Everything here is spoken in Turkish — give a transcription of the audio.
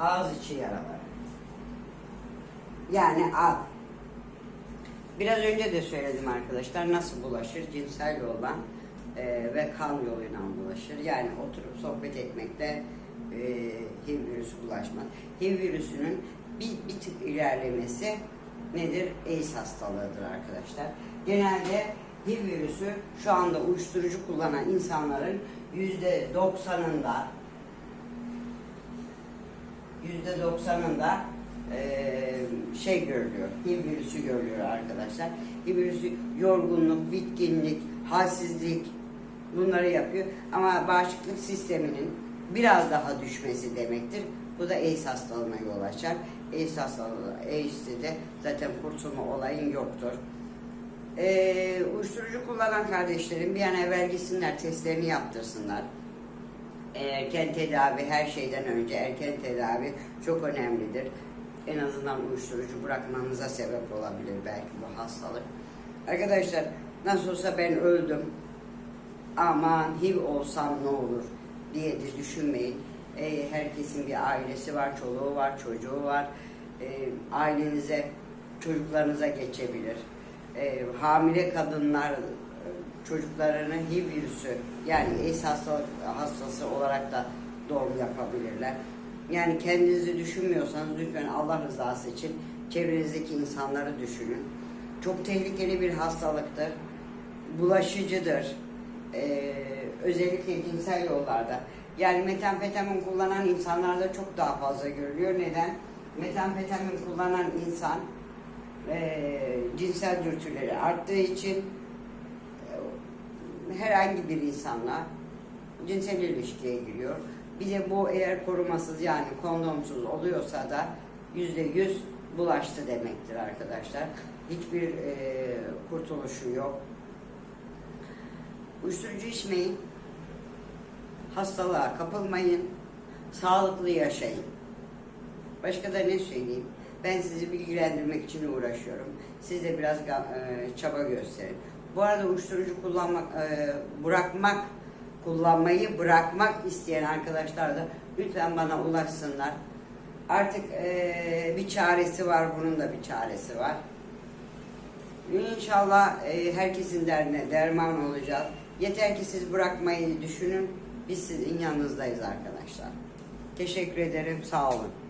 Ağız içi yaraları. Yani al. Biraz önce de söyledim arkadaşlar nasıl bulaşır cinsel yoldan e, ve kan yoluyla bulaşır. Yani oturup sohbet etmekte e, HIV virüsü bulaşmaz. HIV virüsünün bir, bir tık ilerlemesi nedir? AIDS hastalığıdır arkadaşlar. Genelde HIV virüsü şu anda uyuşturucu kullanan insanların yüzde doksanında yüzde doksanında eee, şey görülüyor, HIV virüsü görülüyor arkadaşlar. HIV virüsü yorgunluk, bitkinlik, halsizlik bunları yapıyor. Ama bağışıklık sisteminin biraz daha düşmesi demektir. Bu da AIDS hastalığına yol açar. AIDS hastalığı, AIDS'te de zaten kurtulma olayın yoktur. Eee uyuşturucu kullanan kardeşlerim bir an evvel gitsinler testlerini yaptırsınlar erken tedavi her şeyden önce erken tedavi çok önemlidir. En azından uyuşturucu bırakmanıza sebep olabilir belki bu hastalık. Arkadaşlar nasıl olsa ben öldüm. Aman HIV olsam ne olur diye de düşünmeyin. Ee, herkesin bir ailesi var, çoluğu var, çocuğu var. Ee, ailenize, çocuklarınıza geçebilir. Ee, hamile kadınlar e, çocuklarını HIV virüsü yani AIDS hastalık hastası olarak da doğum yapabilirler. Yani kendinizi düşünmüyorsanız lütfen Allah rızası için çevrenizdeki insanları düşünün. Çok tehlikeli bir hastalıktır. Bulaşıcıdır. Ee, özellikle cinsel yollarda. Yani metamfetamin kullanan insanlarda çok daha fazla görülüyor. Neden? Metamfetamin kullanan insan e, cinsel dürtüleri arttığı için herhangi bir insanla cinsel ilişkiye giriyor. Bir de bu eğer korumasız yani kondomsuz oluyorsa da yüzde yüz bulaştı demektir arkadaşlar. Hiçbir e, kurtuluşu yok. Uyuşturucu içmeyin. Hastalığa kapılmayın. Sağlıklı yaşayın. Başka da ne söyleyeyim? Ben sizi bilgilendirmek için uğraşıyorum. Siz de biraz e, çaba gösterin. Bu arada uyuşturucu kullanmak, e, bırakmak, kullanmayı bırakmak isteyen arkadaşlar da lütfen bana ulaşsınlar. Artık e, bir çaresi var, bunun da bir çaresi var. İnşallah e, herkesin derdine derman olacağız. Yeter ki siz bırakmayı düşünün. Biz sizin yanınızdayız arkadaşlar. Teşekkür ederim. Sağ olun.